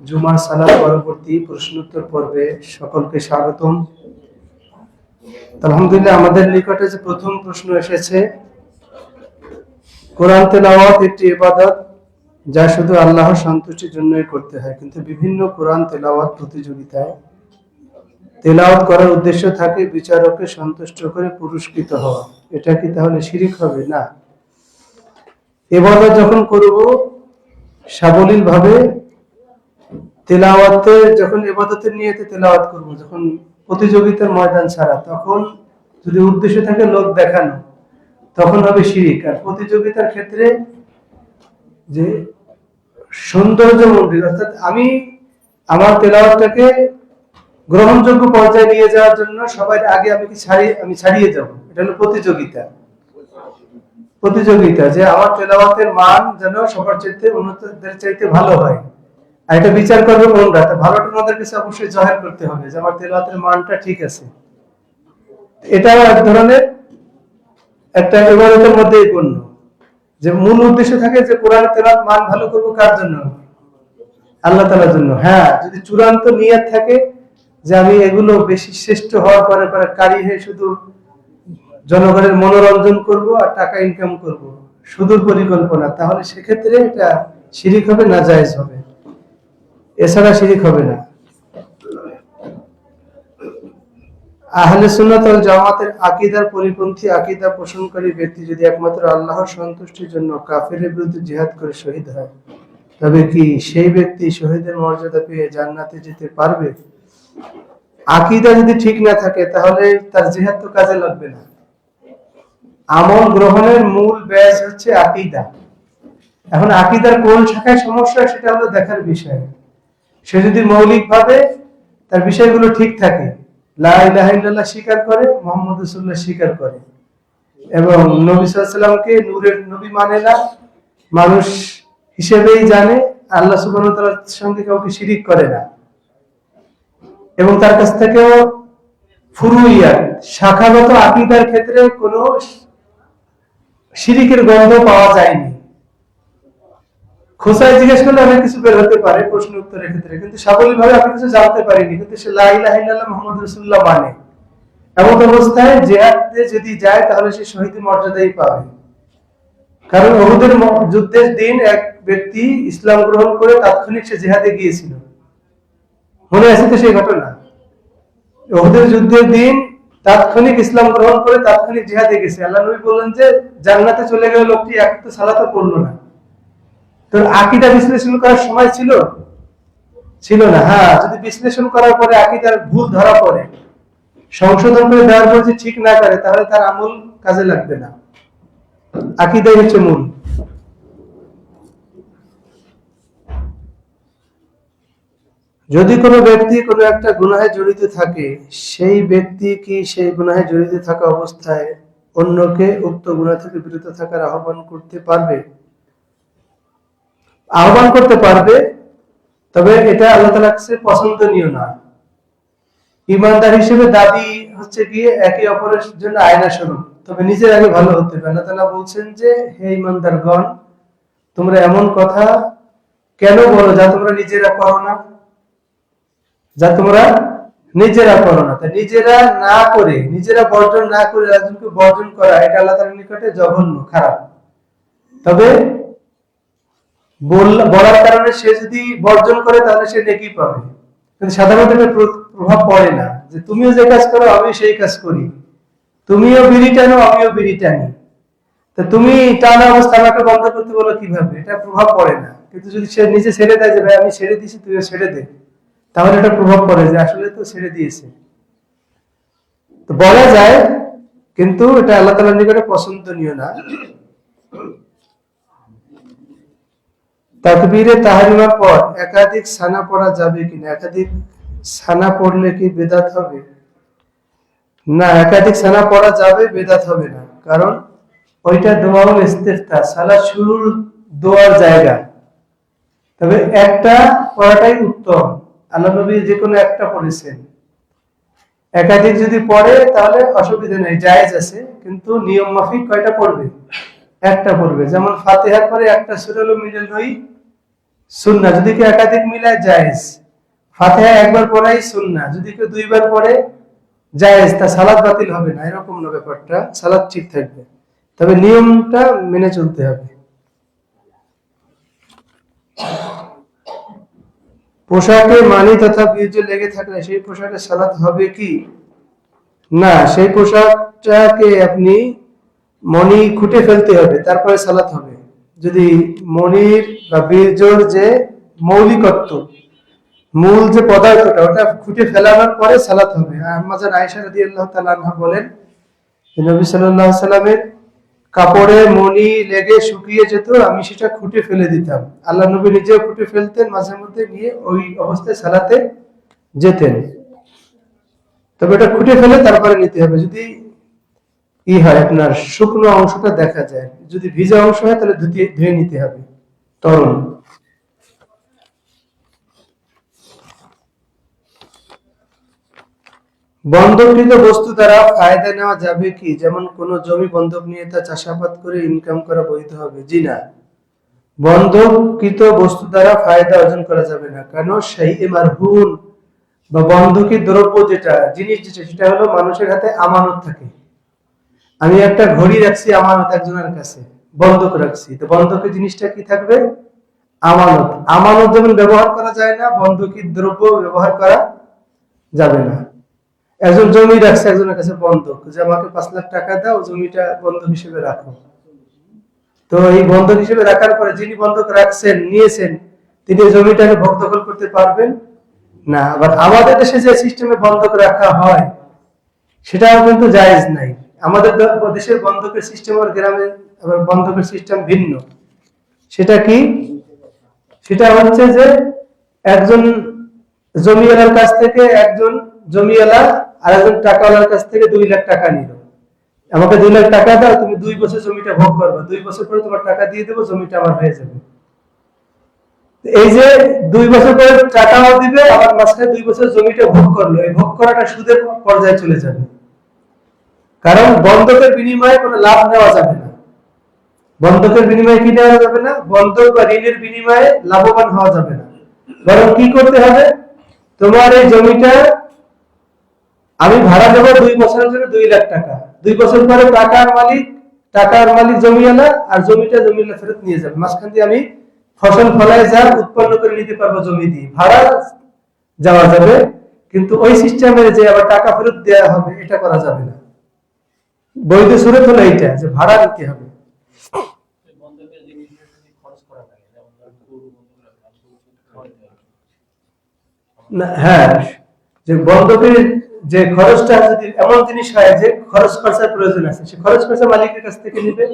জুমার সালাত পরবর্তী প্রশ্নোত্তর পর্বে সকলকে স্বাগতম। আলহামদুলিল্লাহ আমাদের নিকটে যে প্রথম প্রশ্ন এসেছে, কোরআন তেলাওয়াত একটি ইবাদত যা শুধু আল্লাহর সন্তুষ্টির জন্যই করতে হয়, কিন্তু বিভিন্ন কোরআন তেলাওয়াত প্রতিযোগিতায় তেলাওয়াত করার উদ্দেশ্য থাকে বিচারককে সন্তুষ্ট করে পুরস্কৃত হওয়া। এটা কি তাহলে শিরিক হবে? না। এবাদত যখন করব সাবলীল ভাবে তেলাওয়াতে, যখন এবাদতের নিয়েতে তেলাওয়াত করব, যখন প্রতিযোগিতার ময়দান ছাড়া, তখন যদি উদ্দেশ্য থাকে লোক দেখানো, তখন হবে শিরিক। আর প্রতিযোগিতার ক্ষেত্রে যে সৌন্দর্য মন্দির, অর্থাৎ আমি আমার তেলাওয়াতটাকে গ্রহণযোগ্য পর্যায়ে নিয়ে যাওয়ার জন্য সবাই আগে আমি কি ছাড়িয়ে আমি ছাড়িয়ে যাব? এটা হলো প্রতিযোগিতা। প্রতিযোগিতা যে আমার তেলাওয়াতের মান যেন সবার চাইতে উন্নতদের চাইতে ভালো হয়। এটা বিচার করবে কোনটা তা ভালোটা ওনাদের কাছে অবশ্যই জহের করতে হবে যে আমার তেলাওয়াতের মানটা ঠিক আছে। এটাও এক ধরনের একটা ইবাদতের মধ্যেই গণ্য যে মূল উদ্দেশ্য থাকে যে কোরআন তেলাওয়াত মান ভালো করব কার জন্য? আল্লাহ তাআলার জন্য। হ্যাঁ যদি চূড়ান্ত নিয়ত থাকে যে আমি এগুলো বেশি শ্রেষ্ঠ হওয়ার পরে পরে কারি হয়ে শুধু জনগণের মনোরঞ্জন করব আর টাকা ইনকাম করব, সুদূর পরিকল্পনা, তাহলে সেক্ষেত্রে এটা শিরিক হবে, না জায়েজ হবে। এছাড়া শিরিক হবে না। আহলে সুন্নাত ওয়াল জামাতের আকীদার পরিপন্থী, আকীদা পোষণকারী ব্যক্তি যদি একমাত্র আল্লাহর সন্তুষ্টির জন্য কাফেরের বিরুদ্ধে জিহাদ করে শহীদ হয়, তবে কি সেই ব্যক্তি শহীদের মর্যাদা পেয়ে জান্নাতে যেতে পারবে? আকীদা যদি ঠিক না থাকে, তাহলে তার জিহাদ তো কাজে লাগবে না। আমল গ্রহণের মূল ব্যাস হচ্ছে আকীদা। এখন আকীদার কোন শাখায় সমস্যা সেটা হলো দেখার বিষয়। সে যদি মৌলিকভাবে তার বিষয়গুলো ঠিক থাকে, লা স্বীকার করে, মোহাম্মদ রাসূলুল্লাহ স্বীকার করে। এবং নবী সাল্লামকে নূরের নবী মানে না, মানুষ হিসেবেই জানে, আল্লাহ ওয়া সঙ্গে কাউকে শিরিক করে না। এবং তার কাছ থেকেও ফুরুইয়া শাখাগত আকীদার ক্ষেত্রে কোনো শিরিকের গন্ধ পাওয়া যায়নি। খোসায় জিজ্ঞেস করলে অনেক কিছু বের হতে পারে, প্রশ্ন উত্তরের ক্ষেত্রে। কিন্তু সাবলীল ভাবে আপনি কিছু জানতে পারিনি, কিন্তু সে লা ইলাহা ইল্লাল্লাহ মুহাম্মদ মানে। এমন অবস্থায় জিহাদে যদি যায়, তাহলে সে শহীদ মর্যাদাই পাবে। কারণ ওহুদের ম- যুদ্ধের দিন এক ব্যক্তি ইসলাম গ্রহণ করে তাৎক্ষণিক সে জিহাদে গিয়েছিল। মনে আছে তো সেই ঘটনা? ওহুদের যুদ্ধের দিন তাৎক্ষণিক ইসলাম গ্রহণ করে তাৎক্ষণিক জিহাদে গেছে। আল্লাহ নবী বললেন যে, জান্নাতে চলে গেল লোকটি এক তো সালাতও পড়ল না। তোর আকিদা বিশ্লেষণ করার সময় ছিল? ছিল না হ্যাঁ যদি বিশ্লেষণ করার পরে আকিদার ভুল ধরা পড়ে, সংশোধন করে দেওয়ার পর যদি ঠিক না করে, তাহলে তার আমল কাজে লাগবে না। আকিদাই হচ্ছে মূল। যদি কোনো ব্যক্তি কোনো একটা গুনাহে জড়িত থাকে, সেই ব্যক্তি কি সেই গুনাহে জড়িত থাকা অবস্থায় অন্যকে উক্ত গুনাহ থেকে বিরত থাকার আহ্বান করতে পারবে? আহ্বান করতে পারবে, তবে এটা আল্লাহ তাআলার কাছে পছন্দনীয় না। ইমানদার হিসেবে দাবি হচ্ছে গিয়ে একে অপরের জন্য আয়না স্বরূপ তবে নিজের আগে ভালো হতে হবে। আল্লাহ তাআলা বলছেন যে, হে ইমানদারগণ তোমরা এমন কথা কেন বলো যা তোমরা নিজেরা করো না? যা তোমরা নিজেরা করো না। তা নিজেরা না করে, নিজেরা বর্জন না করে রাজনকে বর্জন করা, এটা আল্লাহ তাআলার নিকটে জঘন্য, খারাপ। তবে বলার কারণে সে যদি বর্জন করে, তাহলে সে নেকি পাবে। কিন্তু সাধারণত প্রভাব পড়ে না। যে তুমিও যে কাজ করো, আমিও সেই কাজ করি। তুমিও বিড়ি টানো, আমিও বিড়ি টানি। তা তুমি টানা অবস্থা আমাকে বন্ধ করতে বলো কীভাবে? এটা প্রভাব পড়ে না। কিন্তু যদি সে নিজে ছেড়ে দেয় যে, ভাই, আমি ছেড়ে দিয়েছি, তুইও ছেড়ে দে। তাহলে এটা প্রভাব পড়ে যে, আসলে তো ছেড়ে দিয়েছে। তো বলা যায়, কিন্তু এটা আল্লাহ তালার নিকটে পছন্দনীয় না। তাকবীরে তাহারিমার পর একাধিক সানা পড়া যাবে কিনা? একাধিক সানা পড়লে কি বেদাত হবে? না, একাধিক সানা পড়া যাবে, বেদাত হবে না। কারণ ওইটা দোয়াউল ইস্তেফতা, সালা শুরুর দোয়ার জায়গা। তবে একটা পড়াটাই উত্তম। আল্লাহ নবী যে কোনো একটা পড়েছেন। একাধিক যদি পড়ে, তাহলে অসুবিধা নেই, জায়েজ আছে। কিন্তু নিয়ম মাফিক কয়টা পড়বে? একটা পড়বে। যেমন ফাতিহার পরে একটা সুরা হলো মিডল নই সুন্না যদি কেউ একাধিক মিলায় জায়েজ। ফাতিহা একবার পড়াই সুন্না যদি কেউ দুইবার পড়ে জায়েজ, তা সালাদ বাতিল হবে না। এরকম না ব্যাপারটা, সালাদ ঠিক থাকবে। তবে নিয়মটা মেনে চলতে হবে। পোশাকে মানি তথা বীর্য লেগে থাকলে সেই পোশাকে সালাত হবে কি? না, সেই পোশাকটাকে আপনি মনি খুঁটে ফেলতে হবে, তারপরে সালাত হবে। যদি মনির বা বীর্যর যে মৌলিকত্ব, মূল যে পদার্থটা, ওটা খুঁটে ফেলানোর পরে সালাত হবে। আহমাজান আয়েশা রাদিয়াল্লাহু তাআলা আনহা বলেন নবী আলাইহি সাল্লামের কাপড়ে মনি লেগে শুকিয়ে যেত, আমি সেটা খুঁটে ফেলে দিতাম। আল্লাহ নবী নিজেও খুঁটে ফেলতেন, মাঝে মধ্যে নিয়ে ওই অবস্থায় সালাতে যেতেন। তবে এটা খুঁটে ফেলে তারপরে নিতে হবে। যদি ই হয় আপনার শুকনো অংশটা দেখা যায়। যদি ভিজা অংশ হয়, তাহলে ধুয়ে ধুয়ে নিতে হবে। তরল। বন্ধককৃত বস্তু দ্বারা ফায়দা নেওয়া যাবে কি? যেমন কোনো জমি বন্ধক নিয়ে তা চাষাবাদ করে ইনকাম করা বৈধ হবে। জি না। বন্ধককৃত বস্তু দ্বারা ফায়দা অর্জন করা যাবে না। কারণ সেই মারহুন বা বন্ধকি দ্রব্য যেটা, জিনিস যেটা, সেটা হলো মানুষের হাতে আমানত থাকে। আমি একটা ঘড়ি রাখছি আমানত একজনের কাছে, বন্ধক রাখছি। তো বন্ধকের জিনিসটা কি থাকবে? আমানত। আমানত যেমন ব্যবহার করা যায় না বন্ধকি দ্রব্য ব্যবহার করা যাবে না। একজন জমি রাখছে, একজনের কাছে বন্ধক। যে আমাকে পাঁচ লাখ টাকা দাও, জমিটা বন্ধক হিসেবে রাখো। তো এই বন্ধক হিসেবে রাখার পরে যিনি বন্ধক রাখছেন, নিয়েছেন, তিনি জমিটাকে ভোগ দখল করতে পারবেন না। আবার আমাদের দেশে যে সিস্টেমে বন্ধক রাখা হয়, সেটাও কিন্তু জায়েজ নাই। আমাদের দেশের বন্ধকের সিস্টেম আর গ্রামে আবার বন্ধকের সিস্টেম ভিন্ন। সেটা কি? সেটা হচ্ছে যে একজন জমিওয়ালার কাছ থেকে একজন জমিওয়ালা আর একজন টাকাওয়ালার কাছ থেকে দুই লাখ টাকা নিল। আমাকে দুই লাখ টাকা দাও, তুমি দুই বছর জমিটা ভোগ করবে। দুই বছর পরে তোমার টাকা দিয়ে দেবো, জমিটা আমার হয়ে যাবে। এই যে দুই বছর পরে টাকাও দিবে, আবার মাঝখানে দুই বছর জমিটা ভোগ করল। এই ভোগ করাটা সুদের পর্যায়ে চলে যাবে। কারণ বন্ধকের বিনিময়ে কোনো লাভ নেওয়া যাবে না। বন্ধকের বিনিময়ে কি নেওয়া যাবে না? বন্ধক বা ঋণের বিনিময়ে লাভবান হওয়া যাবে না। বরং কি করতে হবে? তোমার এই জমিটা আমি ভাড়া দেবো দুই বছরের জন্য দুই লাখ টাকা। দুই বছর পরে টাকার মালিক টাকার মালিক জমিওয়ালা আর জমিটা জমিওয়ালা ফেরত নিয়ে যাবে। মাঝখান দিয়ে আমি ফসল ফলায় যা উৎপন্ন করে নিতে পারব জমি দিয়ে। ভাড়া যাওয়া যাবে, কিন্তু ওই সিস্টেমে যে আবার টাকা ফেরত দেওয়া হবে, এটা করা যাবে না। বৈধ সুরত হলো এইটা, যে ভাড়া দিতে হবে। হ্যাঁ যে বন্ধকের যে খরচটা যদি এমন জিনিস হয় যে খরচ খরচার প্রয়োজন আছে, সে খরচ খরচা মালিকের কাছ থেকে নিবে,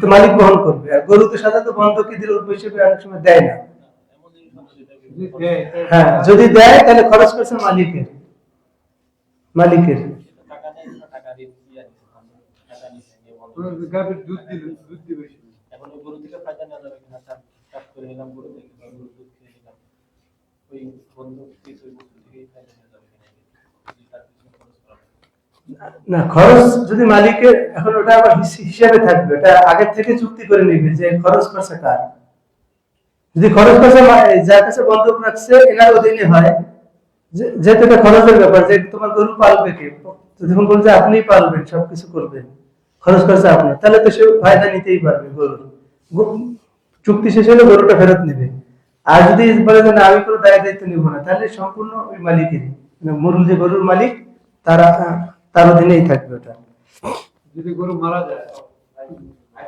তো মালিক বহন করবে। আর গরু তো সাধারণত বন্ধকি দিলে উদ্যোগ হিসেবে অনেক সময় দেয় না। হ্যাঁ যদি দেয়, তাহলে খরচ খরচা মালিকের মালিকের টাকা নেয় না টাকা দিয়ে দিয়ে দিচ্ছে টাকা নিচ্ছে নিয়ে বন্ধ কোনো গাভীর দুধ দুধ দিবে এখন ওই গরু থেকে ফায়দা নেওয়া যাবে কিনা? চাষ চাষ করে নিলাম গরু থেকে বা গরুর দুধ খেয়ে নিলাম। ওই কিছু বস্তু থেকেই ফায়দা নেওয়া যাবে কিনা? না খরচ যদি মালিকের এখন ওটা আবার হিস- হিসাবে থাকবে। ওটা আগের থেকে চুক্তি করে নিবে যে খরচ খরচা কার। যদি খরচ খরচা যার কাছে বন্ধক রাখছে এনার অধীনে হয়। যেহেতু এটা খরচের ব্যাপার যে তোমার গরু পালবে কে? যখন বলছে আপনি পালবেন সবকিছু করবেন। খরচ খরচা আপনার তাহলে তো সে ফায়দা নিতেই পারবে গরুর চুক্তি শেষ হলে গরুটা ফেরত নেবে। আর যদি বলে যে না আমি কোনো দায় দায়িত্ব নিব না তাহলে সম্পূর্ণ ওই মালিকেরই। মানে মূল যে গরুর মালিক তারা তার অধীনেই থাকবে ওটা। যদি গরু মারা যায়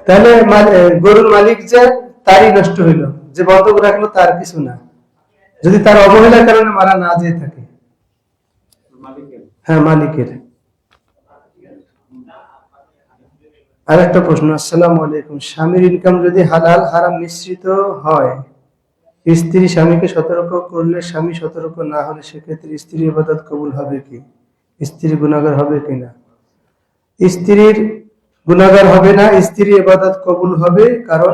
তাহলে গরুর মালিক যে তারই নষ্ট হইল। যে বন্ধক রাখল তার কিছু না। যদি তার অবহেলার কারণে মারা না যেয়ে থাকে। মালিকের। হ্যাঁ মালিকের। আর একটা প্রশ্ন, আসসালামু আলাইকুম। স্বামীর ইনকাম যদি হালাল, হারাম মিশ্রিত হয়, স্ত্রী স্বামীকে সতর্ক করলে স্বামী সতর্ক না হলে সেক্ষেত্রে স্ত্রীর ইবাদত কবুল হবে কি? স্ত্রী গুণাগার হবে কিনা স্ত্রীর গুণাগার হবে না স্ত্রীর ইবাদত কবুল হবে কারণ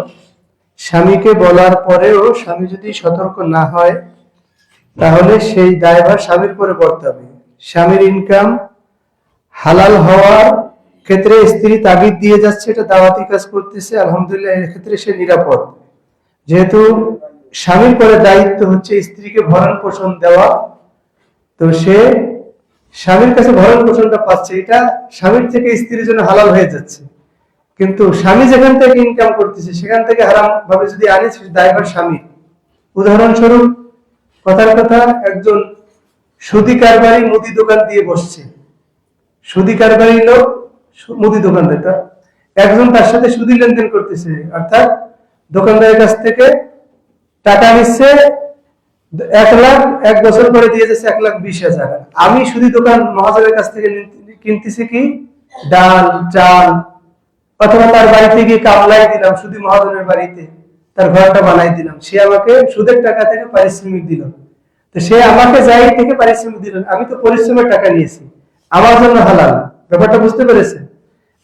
স্বামীকে বলার পরেও স্বামী যদি সতর্ক না হয়, তাহলে সেই দায়ভার স্বামীর পরে পড়তে হবে। স্বামীর ইনকাম হালাল হওয়ার ক্ষেত্রে স্ত্রী তাগিদ দিয়ে যাচ্ছে, এটা দাওয়াতি কাজ করতেছে, আলহামদুলিল্লাহ ক্ষেত্রে সে নিরাপদ। যেহেতু স্বামীর পরে দায়িত্ব হচ্ছে স্ত্রীকে ভরণ পোষণ দেওয়া, তো সে স্বামীর কাছে ভরণ পোষণটা পাচ্ছে, এটা স্বামীর থেকে স্ত্রীর জন্য হালাল হয়ে যাচ্ছে। কিন্তু স্বামী যেখান থেকে ইনকাম করতেছে, সেখান থেকে হারাম ভাবে যদি আনে দায়ভার স্বামী। উদাহরণস্বরূপ, কথার কথা, একজন সুদি কারবারি মুদি দোকান দিয়ে বসছে। সুদি কারবারি লোক মুদি দোকানদার তা একজন তার সাথে সুদি লেনদেন করতেছে, অর্থাৎ দোকানদারের কাছ থেকে টাকা নিচ্ছে, এক লাখ, এক বছর পরে দিয়ে যাচ্ছে এক লাখ বিশ হাজার। আমি সুদি দোকান মহাজনের কাছ থেকে কিনতেছি কি? ডাল, চাল, অথবা তার বাড়িতে গিয়ে কামলাই দিলাম শুধু মহাজনের বাড়িতে, তার ঘরটা বানাই দিলাম। সে আমাকে সুদের টাকা থেকে পারিশ্রমিক দিল। তো সে আমাকে যাই থেকে পারিশ্রমিক দিল, আমি তো পরিশ্রমের টাকা নিয়েছি। আমার জন্য হালাল। ব্যাপারটা বুঝতে পেরেছেন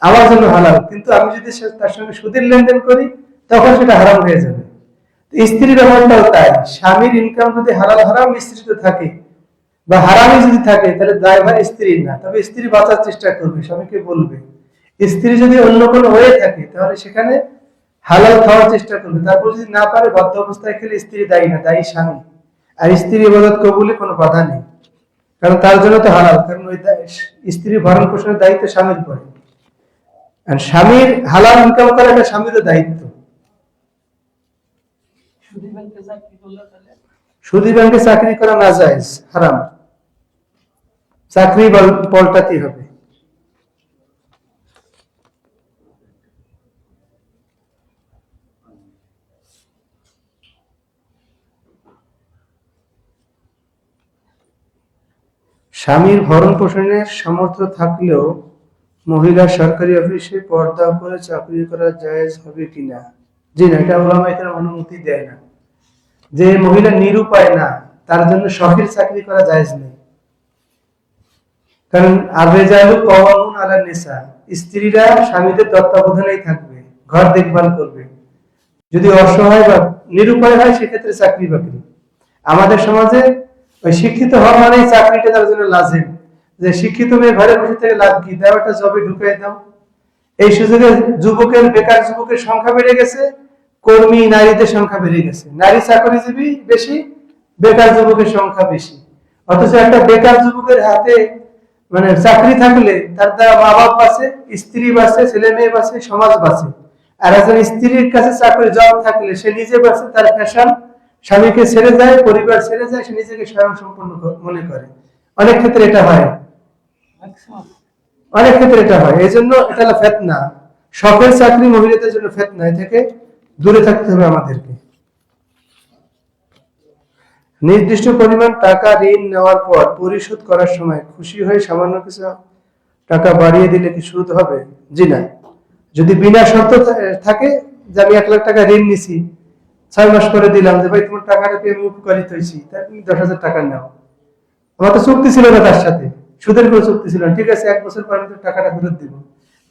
আমার জন্য হালাল। কিন্তু আমি যদি তার সঙ্গে সুদের লেনদেন করি, তখন সেটা হারাম হয়ে যাবে। স্ত্রীর ব্যাপারটাও তাই। স্বামীর ইনকাম যদি হালাল, হারাম স্ত্রীতে থাকে বা হারামি যদি থাকে, তাহলে ড্রাইভার স্ত্রীর না। তবে স্ত্রী বাঁচার চেষ্টা করবে, স্বামীকে বলবে। স্ত্রী যদি অন্য কোনো হয়ে থাকে, তাহলে সেখানে হালাল খাওয়ার চেষ্টা করবে। তারপর যদি না পারে বদ্ধ অবস্থায় খেলে স্ত্রী দায়ী না, দায়ী স্বামী। আর স্ত্রী ইবাদত কবুলে কোনো বাধা নেই। কারণ তার জন্য তো হালাল কারণ ওই স্ত্রীর ভরণ পোষণের দায়িত্ব স্বামীর পরে। আর স্বামীর হালাল ইনকাম করা এটা স্বামীরও দায়িত্ব। সুদী ব্যাংকে চাকরি করা না যায় হারাম। চাকরি পল্টাতেই হবে। স্বামীর ভরণ পোষণের সামর্থ্য থাকলেও মহিলা সরকারি অফিসে পর্দা করে চাকরি করা জায়েজ হবে কিনা? জি না, এটা ওলামা এখানে অনুমতি দেয় না। যে মহিলা নিরুপায় না, তার জন্য শখের চাকরি করা জায়েজ নেই। কারণ আবেজালু কওয়ামুন আলা নিসা, স্ত্রীরা স্বামীদের তত্ত্বাবধানেই থাকবে, ঘর দেখভাল করবে। যদি অসহায় বা নিরুপায় হয়, সেক্ষেত্রে চাকরি বাকরি। আমাদের সমাজে ওই শিক্ষিত হওয়া মানেই চাকরিটা তার জন্য লাজেম। যে শিক্ষিত মেয়ে ঘরে বসে থেকে লাভ কি? দাও একটা জবে ঢুকাই দাও। এই সুযোগে যুবকের, বেকার যুবকের সংখ্যা বেড়ে গেছে, কর্মী, নারীদের সংখ্যা বেড়ে গেছে। নারী চাকরিজীবী বেশি, বেকার যুবকের সংখ্যা বেশি। অথচ একটা বেকার যুবকের হাতে মানে চাকরি থাকলে তার দ্বারা মা বাপ বাঁচে, স্ত্রী বাঁচে, ছেলে মেয়ে বাঁচে, সমাজ বাঁচে। আর একজন স্ত্রীর কাছে চাকরি, জব থাকলে সে নিজে বাঁচে, তার ফ্যাশন স্বামীকে ছেড়ে যায়, পরিবার ছেড়ে যায়, সে নিজেকে স্বয়ং সম্পূর্ণ মনে করে। অনেক ক্ষেত্রে এটা হয়। অনেক ক্ষেত্রে এটা হয়। এই জন্য এটা হলো ফেতনা। শখের চাকরি মহিলাদের জন্য ফেতনা। থেকে দূরে থাকতে হবে আমাদেরকে। নির্দিষ্ট পরিমাণ টাকা ঋণ নেওয়ার পর পরিশোধ করার সময় খুশি হয়ে সামান্য কিছু টাকা বাড়িয়ে দিলে কি সুদ হবে? জি না। যদি বিনা শর্ত থাকে যে আমি এক লাখ টাকা ঋণ নিছি ছয় মাস করে দিলাম যে, ভাই, তোমার টাকাটা পেয়ে আমি উপকারিত হয়েছি তাই তুমি দশ হাজার টাকা নাও। আমার তো চুক্তি ছিল না তার সাথে, সুদের কোনো চুক্তি ছিল না। ঠিক আছে, এক বছর পর আমি তোর টাকাটা ফেরত দিব।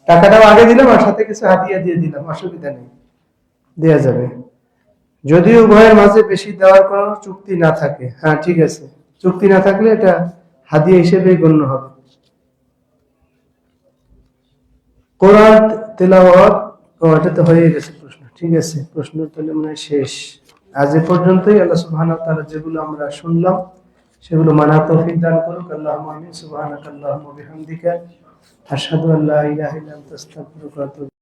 টাকাটাও আগে দিলাম আর সাথে কিছু হাতিয়ে দিয়ে দিলাম, অসুবিধা নেই, দেয়া যাবে। যদি উভয়ের মাঝে বেশি দেওয়ার কোনো চুক্তি না থাকে। হ্যাঁ ঠিক আছে, চুক্তি না থাকলে এটা হাদিয়া হিসেবে গণ্য হবে। কোরআন তেলাওয়াত, ও, এটা তো হয়ে গেছে প্রশ্ন। ঠিক আছে, প্রশ্ন তাহলে মনে হয় শেষ। আজ এ পর্যন্তই, আল্লাহ সুবহান তাআলা যেগুলো আমরা শুনলাম, সেগুলো মানা তৌফিক দান করুক আল্লাহ আমিন, সুবহানাকাল্লাহুম্মা ওয়া বিহামদিকা, আশহাদু আল্লা ইলাহা ইল্লা আনতা, আস্তাগফিরুকা ওয়া আতুবু